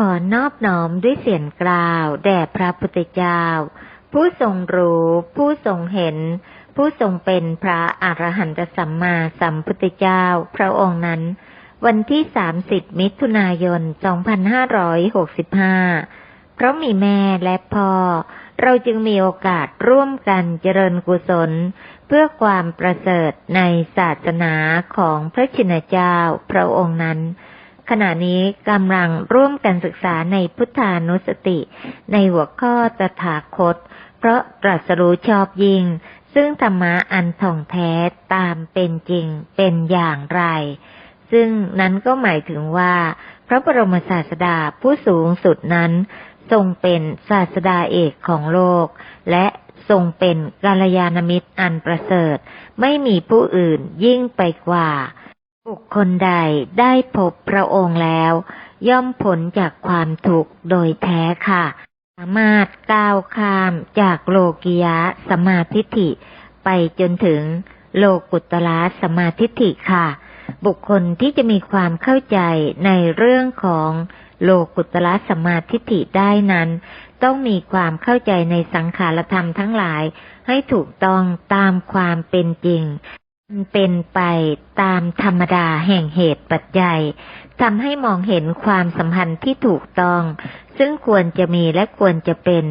ขอนอบน้อมด้วยเสียงกล่าว แด่พระพุทธเจ้า ผู้ทรงรู้ ผู้ทรงเห็น ผู้ทรงเป็นพระอรหันตสัมมาสัมพุทธเจ้า พระองค์นั้น วันที่ 30 มิถุนายน 2565 เพราะมีแม่และพ่อ เราจึงมีโอกาสร่วมกันเจริญกุศล เพื่อความประเสริฐในศาสนาของพระชินเจ้า พระองค์นั้น ขณะนี้กำลังร่วมกันศึกษาในพุทธานุสติ ในหัวข้อตถาคต เพราะตรัสรู้ชอบยิ่ง ซึ่งธรรมะอันท่องแท้ตามเป็นจริงเป็นอย่างไร ซึ่งนั้นก็หมายถึงว่า พระบรมศาสดาผู้สูงสุดนั้น ทรงเป็นศาสดาเอกของโลก และทรงเป็นกาลยานมิตรอันประเสริฐ ไม่มีผู้อื่นยิ่งไปกว่า บุคคลใดได้พบพระองค์แล้ว ย่อมพ้นจากความทุกข์โดยแท้ค่ะ สามารถก้าวข้ามจากโลกิยะสมาธิฐิ ไปจนถึงโลกุตละสมาธิฐิค่ะ บุคคลที่จะมีความเข้าใจในเรื่องของโลกุตละสมาธิฐิได้นั้น ต้องมีความเข้าใจในสังขารธรรมทั้งหลายให้ถูกต้องตามความเป็นจริง เป็นไปตามธรรมดาแห่งเหตุปัจจัยทำให้มองเห็นความสัมพันธ์ที่ถูกต้อง ซึ่งควรจะมีและควรจะเป็น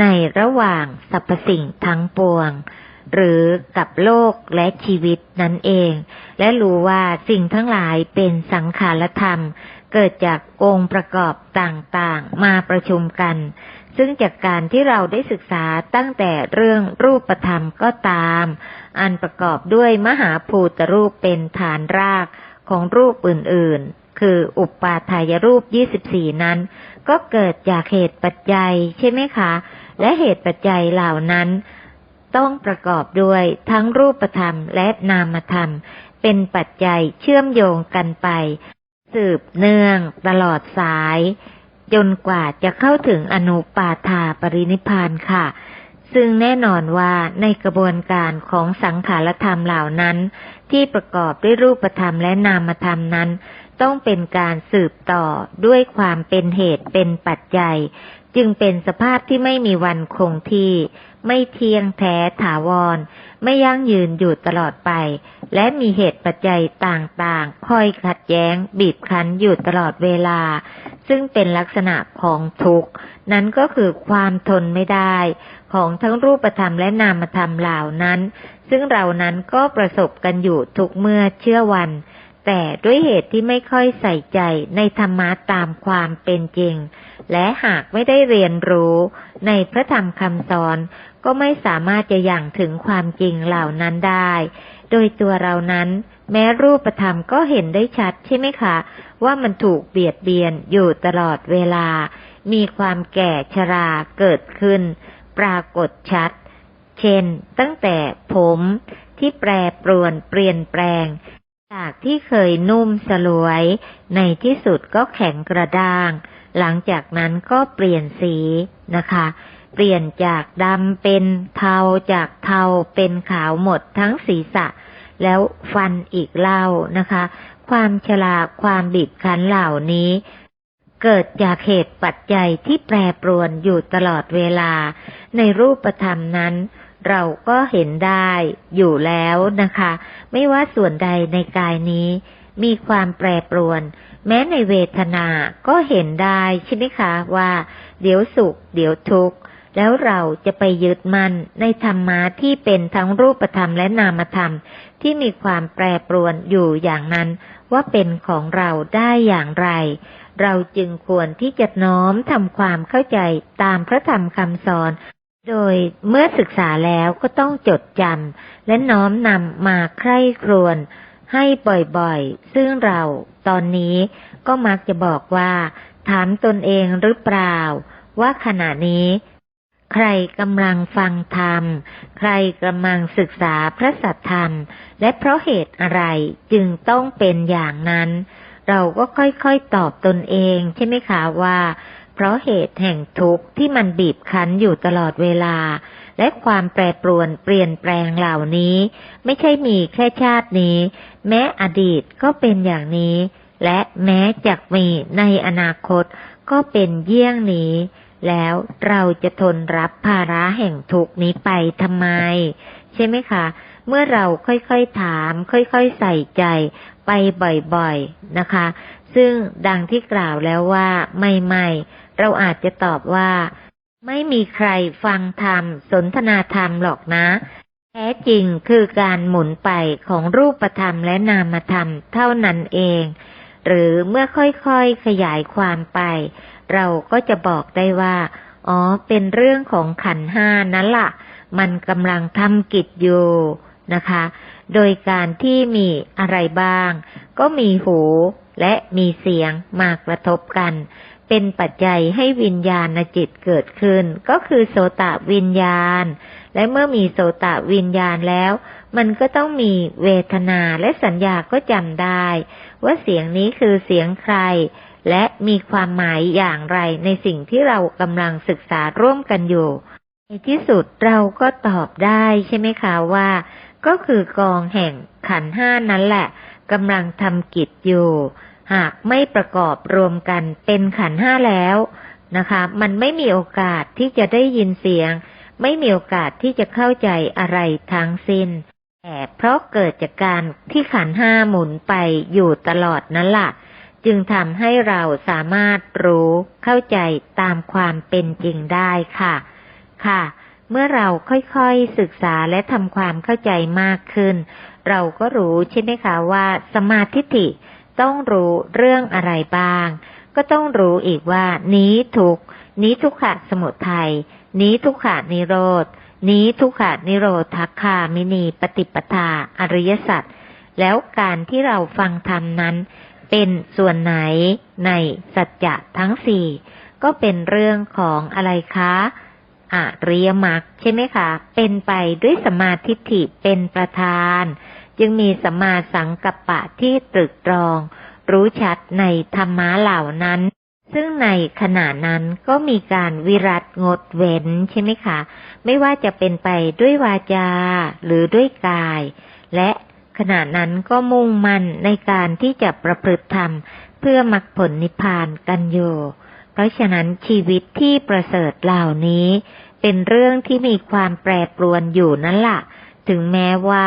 ในระหว่างสรรพสิ่งทั้งปวง หรือกับโลกและชีวิตนั่นเอง และรู้ว่าสิ่งทั้งหลายเป็นสังขารธรรม เกิดจากองค์ประกอบต่างๆ มาประชุมกัน ซึ่งจากการที่เราได้ศึกษาตั้งแต่เรื่องรูปธรรมก็ตาม อันประกอบด้วยมหาภูตรูปเป็นฐานรากของรูปอื่นๆ คืออุปปาทายรูป 24 นั้น ก็เกิดจากเหตุปัจจัยใช่ไหมคะ และเหตุปัจจัยเหล่านั้น ต้องประกอบด้วยทั้งรูปธรรมและนามธรรม เป็นปัจจัยเชื่อมโยงกันไป สืบเนื่องตลอดสาย จนกว่าจะเข้าถึงอนุปาทาปรินิพพานค่ะ ซึ่งแน่นอนว่าในกระบวนการของสังขารธรรมเหล่านั้น ที่ประกอบด้วยรูปธรรมและนามธรรมนั้น ต้องเป็นการสืบต่อด้วยความเป็นเหตุเป็นปัจจัย จึงเป็นสภาพที่ไม่มีวันคงที่ ไม่เที่ยงแท้ถาวร ไม่ยั่งยืนอยู่ตลอดไป และมีเหตุปัจจัยต่างๆ คอยขัดแย้ง บีบคั้นอยู่ตลอดเวลา ซึ่งเป็นลักษณะของทุกข์ นั้นก็คือความทนไม่ได้ ของทั้งรูปธรรมและนามธรรมเหล่านั้น ซึ่งเรานั้นก็ประสบกันอยู่ทุกเมื่อเชื่อวัน แต่ด้วยเหตุที่ไม่ค่อยใส่ใจในธรรมะตามความเป็นจริง และหากไม่ได้เรียนรู้ในพระธรรมคำสอนก็ไม่สามารถจะอย่างถึงความจริงเหล่านั้นได้ โดยตัวเรานั้น แม้รูปธรรมก็เห็นได้ชัดใช่ไหมคะ ว่ามันถูกเบียดเบียนอยู่ตลอดเวลา มีความแก่ชราเกิดขึ้น ปรากฏชัด เช่น ตั้งแต่ผมที่แปรปรวนเปลี่ยนแปลง จากที่เคยนุ่มสลวย ในที่สุดก็แข็งกระด้าง หลังจากนั้นก็เปลี่ยนสีนะคะ เปลี่ยนจากดำเป็นเทาจากเทาเป็นขาวหมดทั้งศีรษะ แล้วฟันอีกเล่านะคะ ความชราความบีบคั้นเหล่านี้ เกิดจากเหตุปัจจัยที่แปรปรวนอยู่ตลอดเวลา ในรูปธรรมนั้น เราก็เห็นได้อยู่แล้วนะคะ ไม่ว่าส่วนใดในกายนี้ มีความแปรปรวน แม้ในเวทนาก็เห็นได้ใช่ไหมคะว่า เดี๋ยวสุข เดี๋ยวทุกข์แล้วเราจะไปยึดมั่นในธรรมะที่เป็นทั้งรูปธรรมและนามธรรม ที่มีความแปรปรวนอยู่อย่างนั้น ว่าเป็นของเราได้อย่างไร เราจึงควรที่จะน้อมทำความเข้าใจตามพระธรรมคำสอน โดยเมื่อศึกษาแล้วก็ต้องจดจำและน้อมนำมาใคร่ครวญให้บ่อยๆ ซึ่งเราตอนนี้ก็มักจะบอกว่า ถามตนเองหรือเปล่า ว่าขณะนี้ ใครกำลังฟังธรรม ใครกำลังศึกษาพระสัทธรรม และเพราะเหตุอะไรจึงต้องเป็นอย่างนั้น เราก็ค่อยๆตอบตนเองใช่ไหมคะว่า เพราะเหตุแห่งทุกข์ที่มันบีบคั้นอยู่ตลอดเวลา และความแปรปรวนเปลี่ยนแปลงเหล่านี้ ไม่ใช่มีแค่ชาตินี้ แม้อดีตก็เป็นอย่างนี้ และแม้จะมีในอนาคตก็เป็นเยี่ยงนี้ แล้วเราจะทนรับภาระแห่งทุกนี้ไปทำไม ใช่ไหมคะ เมื่อเราค่อยๆถาม ค่อยๆใส่ใจไปบ่อยๆนะคะ ซึ่งดังที่กล่าวแล้วว่าไม่ๆ เราอาจจะตอบว่า ไม่มีใครฟังธรรม สนทนาธรรมหรอกนะ แท้จริงคือการหมุนไปของรูปธรรมและนามธรรมเท่านั้นเอง หรือเมื่อค่อยๆขยายความไป เราก็จะบอกได้ว่า อ๋อ เป็นเรื่องของขันห้านั่นละ่ะ มันกำลังทำกิจอยู่นะคะ โดยการที่มีอะไรบ้าง ก็มีหูและมีเสียงมากระทบกัน เป็นปัจจัยให้วิญญาณจิตเกิดขึ้น ก็คือโสตวิญญาณ และเมื่อมีโสตวิญญาณแล้ว มันก็ต้องมีเวทนาและสัญญาก็จำได้ ว่าเสียงนี้คือเสียงใคร และมีความหมายอย่างไรในสิ่งที่เรากำลังศึกษาร่วมกันอยู่ ในที่สุดเราก็ตอบได้ใช่ไหมคะว่า ก็คือกองแห่งขันห้านั้นแหละกำลังทำกิจอยู่ หากไม่ประกอบรวมกันเป็นขันห้าแล้วนะคะ มันไม่มีโอกาสที่จะได้ยินเสียง ไม่มีโอกาสที่จะเข้าใจอะไรทั้งสิ้นแต่เพราะเกิดจากการที่ขันห้าหมุนไปอยู่ตลอดนั่นแหละจึงทำให้เราสามารถรู้เข้าใจตามความเป็นจริงได้ค่ะ ค่ะ เมื่อเราค่อยๆศึกษาและทำความเข้าใจมากขึ้น เราก็รู้ใช่ไหมคะว่าสมาธิิ ต้องรู้เรื่องอะไรบ้าง ก็ต้องรู้อีกว่า นี้ทุกนี้ทุกขะสมุทัยนี้ทุกขานิโรธนี้ทุกขานิโรธคามินีปฏิปทาอริยสัจแล้วการที่เราฟังธรรมนั้น เป็นส่วนไหนในสัจจะทั้งสี่ก็เป็นเรื่องของอะไรคะอริยมรรคใช่ไหมคะ เป็นไปด้วยสมาธิฐิเป็นประธาน จึงมีสมมาสังกัปปะที่ตรึกตรอง รู้ชัดในธรรมะเหล่านั้น ซึ่งในขณะนั้นก็มีการวิรัตงดเว้นใช่ไหมคะ ไม่ว่าจะเป็นไปด้วยวาจาหรือด้วยกาย และขณะนั้นก็มุ่งมั่นในการที่จะประพฤติธรรม เพื่อมรรคผลนิพพานกันอยู่เพราะฉะนั้นชีวิตที่ประเสริฐเหล่านี้ เป็นเรื่องที่มีความแปรปรวนอยู่นั่นละ่ะ ถึงแม้ว่า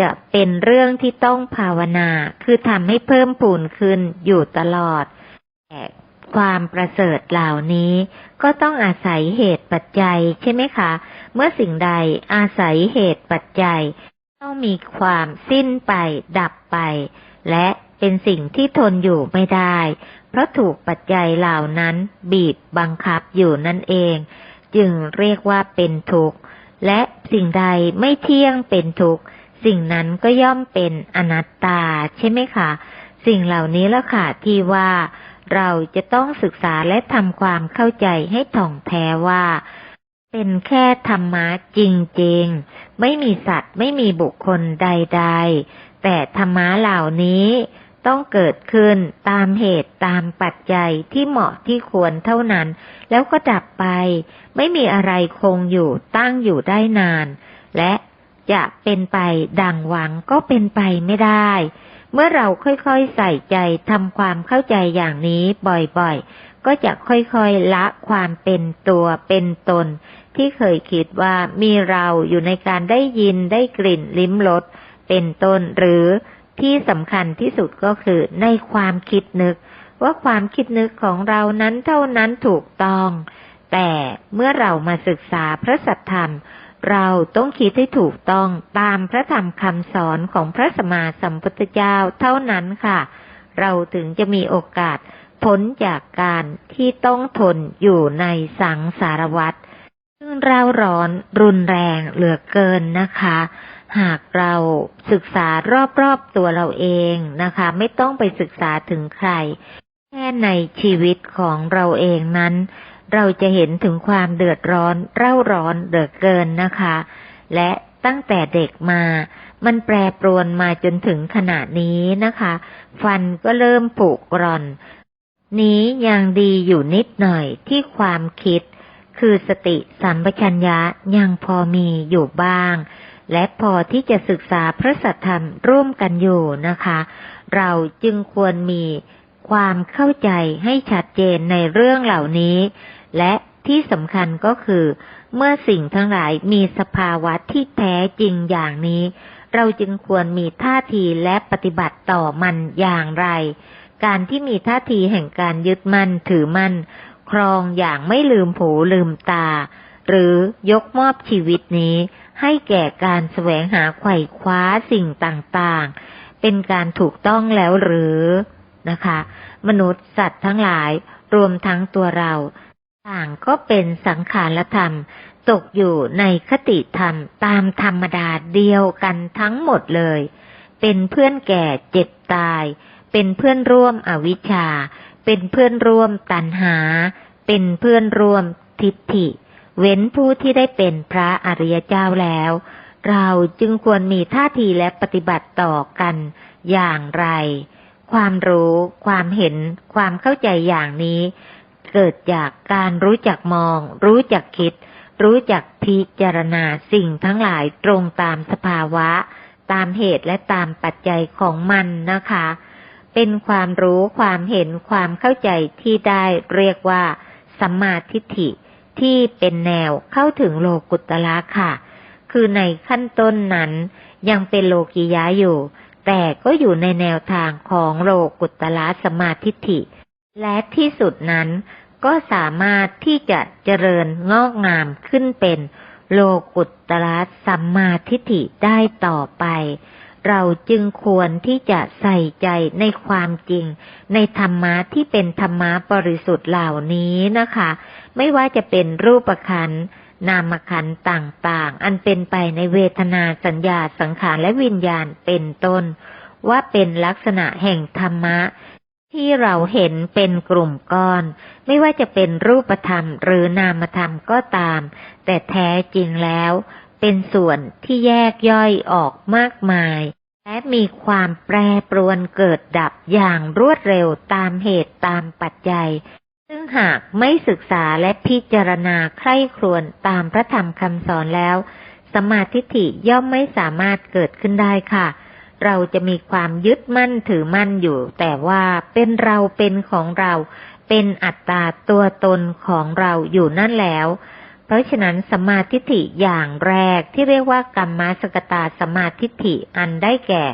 จะเป็นเรื่องที่ต้องภาวนา คือทำให้เพิ่มพูนขึ้นอยู่ตลอด แต่ความประเสริฐเหล่านี้ ก็ต้องอาศัยเหตุปัจจัยใช่ไหมคะ เมื่อสิ่งใดอาศัยเหตุปัจจัย ต้องมีความสิ้นไปดับไป และเป็นสิ่งที่ทนอยู่ไม่ได้ เพราะถูกปัจจัยเหล่านั้น บีบบังคับอยู่นั่นเอง จึงเรียกว่าเป็นทุกข์ และสิ่งใดไม่เที่ยงเป็นทุกข์ สิ่งนั้นก็ย่อมเป็นอนัตตา ใช่ไหมคะ สิ่งเหล่านี้ละค่ะที่ว่าเราจะต้องศึกษาและทำความเข้าใจให้ถ่องแท้ว่า เป็นแค่ธรรมะจริงๆ ไม่มีสัตว์ไม่มีบุคคลใดๆ แต่ธรรมะเหล่านี้ต้องเกิดขึ้นตามเหตุตามปัจจัยที่เหมาะที่ควรเท่านั้น แล้วก็ดับไป ไม่มีอะไรคงอยู่ตั้งอยู่ได้นาน และ จะเป็นไปดังหวังก็เป็นไปไม่ได้ เมื่อเราค่อยๆใส่ใจทำความเข้าใจอย่างนี้บ่อยๆ ก็จะค่อยๆละความเป็นตัวเป็นตน ที่เคยคิดว่ามีเราอยู่ในการได้ยินได้กลิ่นลิ้มรสเป็นต้นหรือที่สำคัญที่สุดก็คือในความคิดนึก ว่าความคิดนึกของเรานั้นเท่านั้นถูกต้อง แต่เมื่อเรามาศึกษาพระสัทธรรม เราต้องคิดให้ถูกต้องตามพระธรรมคำสอนของพระสมมาสัมพุทธเจ้าเท่านั้นค่ะ เราถึงจะมีโอกาสพ้นจากการที่ต้องทนอยู่ในสังสารวัฏซึ่งเราร้อนรุนแรงเหลือเกินนะคะ หากเราศึกษารอบๆตัวเราเองนะคะ ไม่ต้องไปศึกษาถึงใคร แค่ในชีวิตของเราเองนั้น เราจะเห็นถึงความเดือดร้อน เร่าร้อนเดือดเกินนะคะ และตั้งแต่เด็กมา มันแปรปรวนมาจนถึงขณะนี้นะคะ ฟันก็เริ่มผุกร่อน นี้ยังดีอยู่นิดหน่อยที่ความคิด คือสติสัมปชัญญะยังพอมีอยู่บ้าง และพอที่จะศึกษาพระสัทธรรมร่วมกันอยู่นะคะ เราจึงควรมี ความเข้าใจให้ชัดเจนในเรื่องเหล่านี้ และที่สำคัญก็คือ เมื่อสิ่งทั้งหลายมีสภาวะที่แท้จริงอย่างนี้ เราจึงควรมีท่าทีและปฏิบัติต่อมันอย่างไร การที่มีท่าทีแห่งการยึดมั่นถือมั่น ครองอย่างไม่ลืมผูลืมตา หรือยกมอบชีวิตนี้ ให้แก่การแสวงหาไขว่คว้าสิ่งต่างๆ เป็นการถูกต้องแล้วหรือ นะคะ มนุษย์สัตว์ทั้งหลายรวมทั้งตัวเรา ต่างก็เป็นสังขารธรรม ตกอยู่ในคติธรรมตามธรรมดาเดียวกันทั้งหมดเลย เป็นเพื่อนแก่เจ็บตาย เป็นเพื่อนร่วมอวิชชา เป็นเพื่อนร่วมตัณหา เป็นเพื่อนร่วมทิฏฐิ เว้นผู้ที่ได้เป็นพระอริยเจ้าแล้ว เราจึงควรมีท่าทีและปฏิบัติต่อกันอย่างไร ความรู้ ความเห็น ความเข้าใจอย่างนี้ เกิดจากการรู้จักมอง รู้จักคิด รู้จักพิจารณาสิ่งทั้งหลายตรงตามสภาวะ ตามเหตุและตามปัจจัยของมันนะคะ เป็นความรู้ความเห็นความเข้าใจที่ได้เรียกว่าสัมมาทิฏฐิที่เป็นแนวเข้าถึงโลกุตละค่ะ คือในขั้นต้นนั้นยังเป็นโลกิยะอยู่ แต่ก็อยู่ในแนวทางของโลกุตละสมาทิฏฐิ และที่สุดนั้นก็สามารถที่จะเจริญงอกงามขึ้นเป็นโลกุตละสัมมาทิฏฐิได้ต่อไป เราจึงควรที่จะใส่ใจในความจริง ในธรรมะที่เป็นธรรมะบริสุทธิ์เหล่านี้นะคะ ไม่ว่าจะเป็นรูปขันธ์ นามขันต่างๆ อันเป็นไปในเวทนาสัญญาสังขารและวิญญาณเป็นต้น ว่าเป็นลักษณะแห่งธรรมะ ที่เราเห็นเป็นกลุ่มก้อน ไม่ว่าจะเป็นรูปธรรมหรือนามธรรมก็ตาม แต่แท้จริงแล้ว เป็นส่วนที่แยกย่อยออกมากมาย และมีความแปรปรวนเกิดดับอย่างรวดเร็วตามเหตุตามปัจจัย ซึ่งหากไม่ศึกษาและพิจารณาใคร่ครวญตามพระธรรมคำสอนแล้ว สมาธิฐิย่อมไม่สามารถเกิดขึ้นได้ค่ะ เราจะมีความยึดมั่นถือมั่นอยู่ แต่ว่าเป็นเราเป็นของเรา เป็นอัตตาตัวตนของเราอยู่นั่นแล้ว เพราะฉะนั้นสมาธิฐิอย่างแรกที่เรียกว่ากรรมสกตาสมาธิฐิอันได้แก่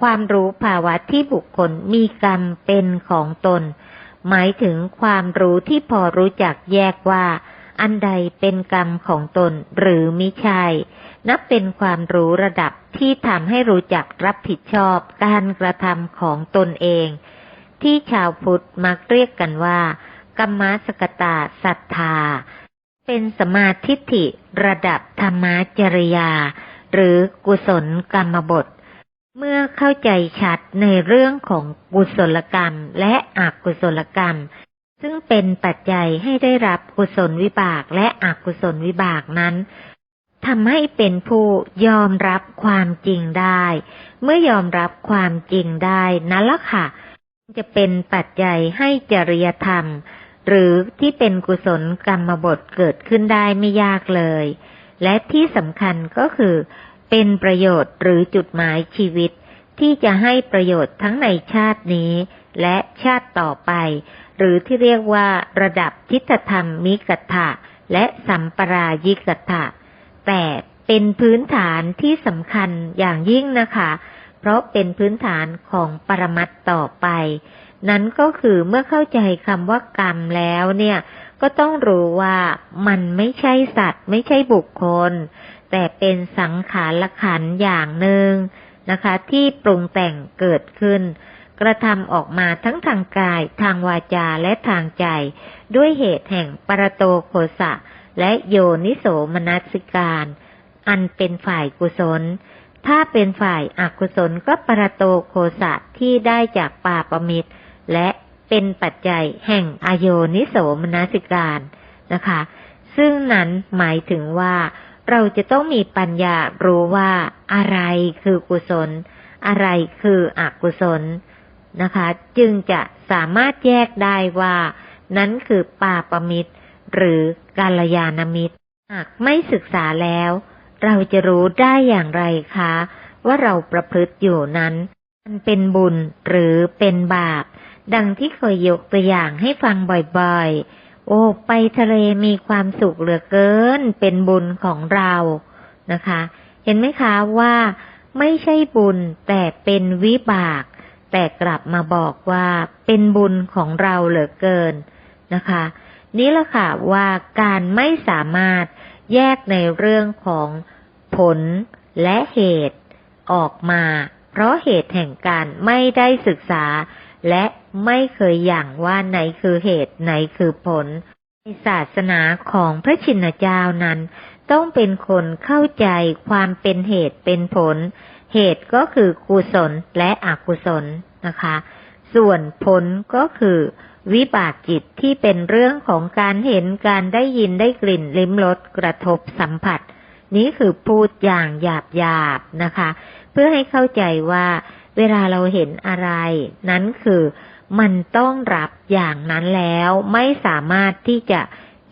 ความรู้ภาวะที่บุคคลมีกรรมเป็นของตน หมายถึงความรู้ที่พอรู้จักแยกว่า อันใดเป็นกรรมของตนหรือมิใช่ นับเป็นความรู้ระดับที่ทำให้รู้จักรับผิดชอบการกระทำของตนเอง ที่ชาวพุทธมักเรียกกันว่า กรรมสกตาศรัทธา เป็นสมาธิฐิระดับธรรมจริยา หรือกุศลกรรมบท เมื่อเข้าใจชัดในเรื่องของกุศลกรรมและอกุศลกรรม ซึ่งเป็นปัจจัยให้ได้รับกุศลวิบากและอกุศลวิบากนั้นทำให้เป็นผู้ยอมรับความจริงได้ เมื่อยอมรับความจริงได้นั่นละค่ะ จะเป็นปัจจัยให้จริยธรรม หรือที่เป็นกุศลกรรมบทเกิดขึ้นได้ไม่ยากเลย และที่สำคัญก็คือ เป็นประโยชน์หรือจุดหมายชีวิต ที่จะให้ประโยชน์ทั้งในชาตินี้ และชาติต่อไป หรือที่เรียกว่าระดับทิฏฐธรรมมิกถะและสัมปรายิกถะแต่เป็นพื้นฐานที่สำคัญอย่างยิ่งนะคะ เพราะเป็นพื้นฐานของปรมัตต่อไป นั้นก็คือเมื่อเข้าใจคำว่ากรรมแล้วเนี่ย ก็ต้องรู้ว่ามันไม่ใช่สัตว์ ไม่ใช่บุคคล แต่เป็นสังขารขันอย่างหนึ่งนะคะ ที่ปรุงแต่งเกิดขึ้น กระทำออกมาทั้งทางกาย ทางวาจาและทางใจ ด้วยเหตุแห่งปรโตโคสะ และโยนิโสมนัสิการ อันเป็นฝ่ายกุศล ถ้าเป็นฝ่ายอากุศลก็ปรโตโคสะที่ได้จากปาปมิตร และเป็นปัจจัยแห่งอโยนิโสมนัสิการนะคะ ซึ่งนั้นหมายถึงว่า เราจะต้องมีปัญญารู้ว่าอะไรคือกุศล อะไรคืออกุศลนะคะ จึงจะสามารถแยกได้ว่า นั้นคือปาปมิตร หรือกาลยานมิตร หากไม่ศึกษาแล้ว เราจะรู้ได้อย่างไรคะ ว่าเราประพฤติอยู่นั้น มันเป็นบุญหรือเป็นบาป ดังที่เคยยกตัวอย่างให้ฟังบ่อยๆ โอ้ไปทะเลมีความสุขเหลือเกิน เป็นบุญของเรานะคะ เห็นไหมคะว่าไม่ใช่บุญแต่เป็นวิบาก แต่กลับมาบอกว่าเป็นบุญของเราเหลือเกินนะคะ นี่แหละค่ะว่าการไม่สามารถแยกในเรื่องของผลและเหตุออกมา เพราะเหตุแห่งการไม่ได้ศึกษา และไม่เคยอย่างว่าไหนคือเหตุไหนคือผล ในศาสนาของพระชินเจ้านั้น ต้องเป็นคนเข้าใจความเป็นเหตุเป็นผล เหตุก็คือกุศลและอกุศลนะคะ ส่วนผลก็คือวิบากจิตที่เป็นเรื่องของการเห็นการได้ยินได้กลิ่นลิ้มรสกระทบสัมผัส นี้คือพูดอย่างหยาบหยาบนะคะ เพื่อให้เข้าใจว่า เวลาเราเห็นอะไร นั้นคือมันต้องรับอย่างนั้นแล้วไม่สามารถที่จะ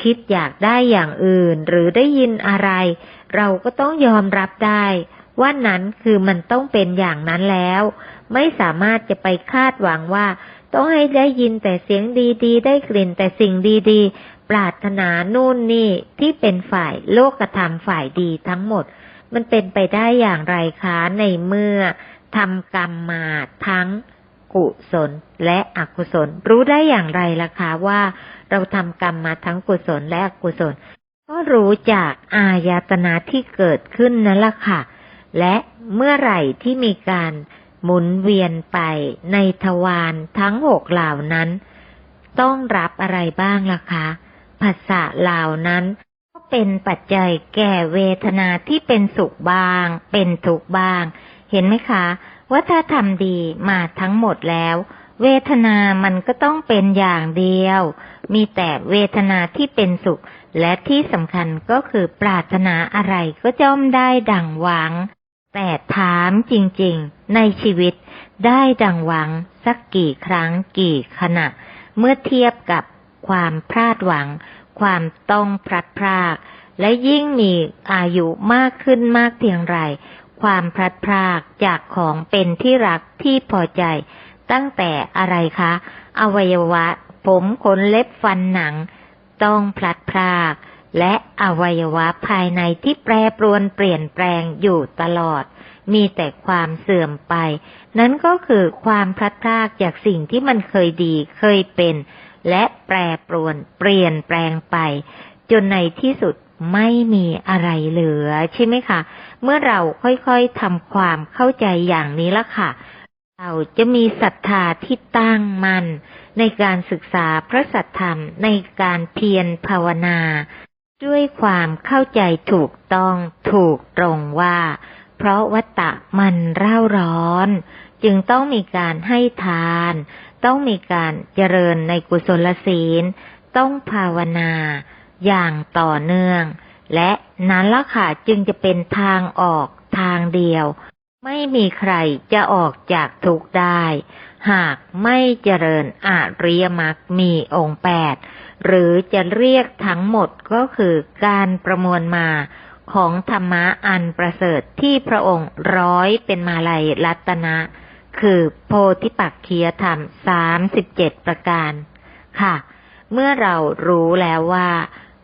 คิดอยากได้อย่างอื่น หรือได้ยินอะไร เราก็ต้องยอมรับได้ ว่านั้นคือมันต้องเป็นอย่างนั้นแล้ว ไม่สามารถจะไปคาดหวังว่า ต้องให้ได้ยินแต่เสียงดีๆ ได้กลิ่นแต่สิ่งดีๆ ปรารถนานู่นนี่ที่เป็นฝ่ายโลกธรรมฝ่ายดีทั้งหมด มันเป็นไปได้อย่างไรคะในเมื่อ ทำกรรมมาทั้งกุศลและอกุศล รู้ได้อย่างไรล่ะคะว่าเราทำกรรมมาทั้งกุศลและอกุศล ก็รู้จากอายตนะที่เกิดขึ้นนั่นแหละค่ะ และเมื่อไหร่ที่มีการหมุนเวียนไปในทวารทั้งหกเหล่านั้น ต้องรับอะไรบ้างล่ะคะภาษาเหล่านั้น ก็เป็นปัจจัยแก่เวทนาที่เป็นสุขบ้าง เป็นทุกข์บ้าง เห็นไหมคะ ว่าถ้าทำดีมาทั้งหมดแล้ว เวทนามันก็ต้องเป็นอย่างเดียว มีแต่เวทนาที่เป็นสุข และที่สำคัญก็คือปรารถนาอะไรก็จ้อมได้ดังหวัง แต่ถามจริงๆ ในชีวิตได้ดังหวังสักกี่ครั้งกี่ขณะ เมื่อเทียบกับความพลาดหวัง ความต้องพลัดพราก และยิ่งมีอายุมากขึ้นมากเพียงไร ความพลัดพรากจากของเป็นที่รักที่พอใจ ตั้งแต่อะไรคะ อวัยวะ ผมขนเล็บฟันหนัง ต้องพลัดพราก และอวัยวะภายในที่แปรปรวนเปลี่ยนแปลงอยู่ตลอด มีแต่ความเสื่อมไป นั่นก็คือความพลัดพรากจากสิ่งที่มันเคยดีเคยเป็น และแปรปรวนเปลี่ยนแปลงไป จนในที่สุดไม่มีอะไรเหลือใช่ไหมคะ เมื่อเราค่อยๆทำความเข้าใจอย่างนี้ละค่ะ เราจะมีศรัทธาที่ตั้งมั่นในการศึกษาพระสัทธรรมในการเพียรภาวนา ด้วยความเข้าใจถูกต้องถูกตรงว่า เพราะวัตตะมันเร่าร้อน จึงต้องมีการให้ทาน ต้องมีการเจริญในกุศลศีล ต้องภาวนาอย่างต่อเนื่อง และนั้นละค่ะจึงจะเป็นทางออกทางเดียว ไม่มีใครจะออกจากทุกข์ได้ หากไม่เจริญอริยมรรคมีองค์แปดหรือจะเรียกทั้งหมดก็คือการประมวลมาของธรรมะอันประเสริฐที่พระองค์ร้อยเป็นมาลัยรัตนะ คือโพธิปักคียธรรมสามสิบเจ็ดประการ ค่ะ เมื่อเรารู้แล้วว่า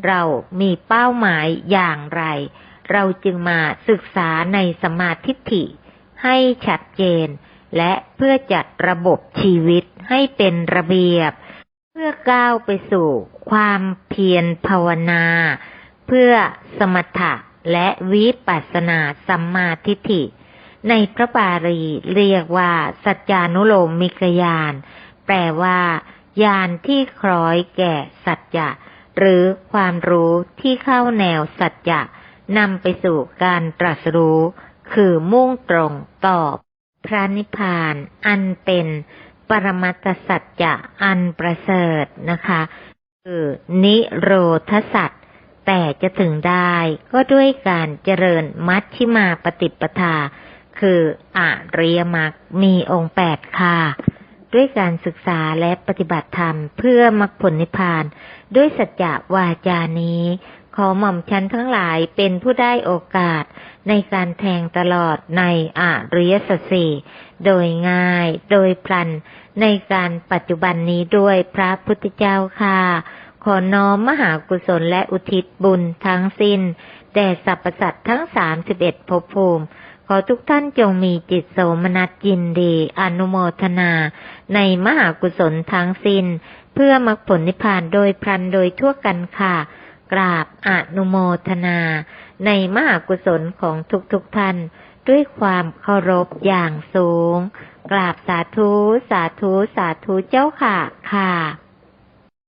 เรามีเป้าหมายอย่างไร เราจึงมาศึกษาในสมาธิฐิ ให้ชัดเจน และเพื่อจัดระบบชีวิตให้เป็นระเบียบ เพื่อก้าวไปสู่ความเพียรภาวนา เพื่อสมถะและวิปัสสนาสัมมาทิฏฐิ ในพระบาลีเรียกว่า สัจจานุโลมมิกยาน แปลว่า ยานที่คล้อยแก่สัจจะ หรือความรู้ที่เข้าแนวสัจจะนำไปสู่การตรัสรู้ คือมุ่งตรงตอบ พระนิพพานอันเป็นปรมัตสัจจะอันประเสริฐนะคะ คือนิโรธสัจแต่จะถึงได้ก็ด้วยการเจริญมัชชิมาปฏิปทา คืออริยมรรคมีองค์แปดค่ะ ด้วยการศึกษาและปฏิบัติธรรมเพื่อมรรคผลนิพพาน ด้วยสัจจะวาจานี้ ขอหม่อมชั้นทั้งหลายเป็นผู้ได้โอกาส ในการแทงตลอดในอริยสัจสี่โดยง่ายโดยพลัน ในการปัจจุบันนี้ด้วยพระพุทธเจ้าค่ะ ขอน้อมมหากุศลและอุทิศบุญทั้งสิ้น แด่สรรพสัตว์ทั้งสามสิบเอ็ดภพภูมิ ขอทุกท่านจงมีจิตโสมนัสยินดี อนุโมทนา ในมหากุศลทั้งสิ้น เพื่อมรรคผลนิพพานโดยพลันโดยทั่วกันค่ะ กราบอนุโมทนา ในมหากุศลของทุกๆทท่าน ด้วยความเคารพอย่างสูง กราบสาธุ สาธุ สาธุเจ้าค่ะค่ะ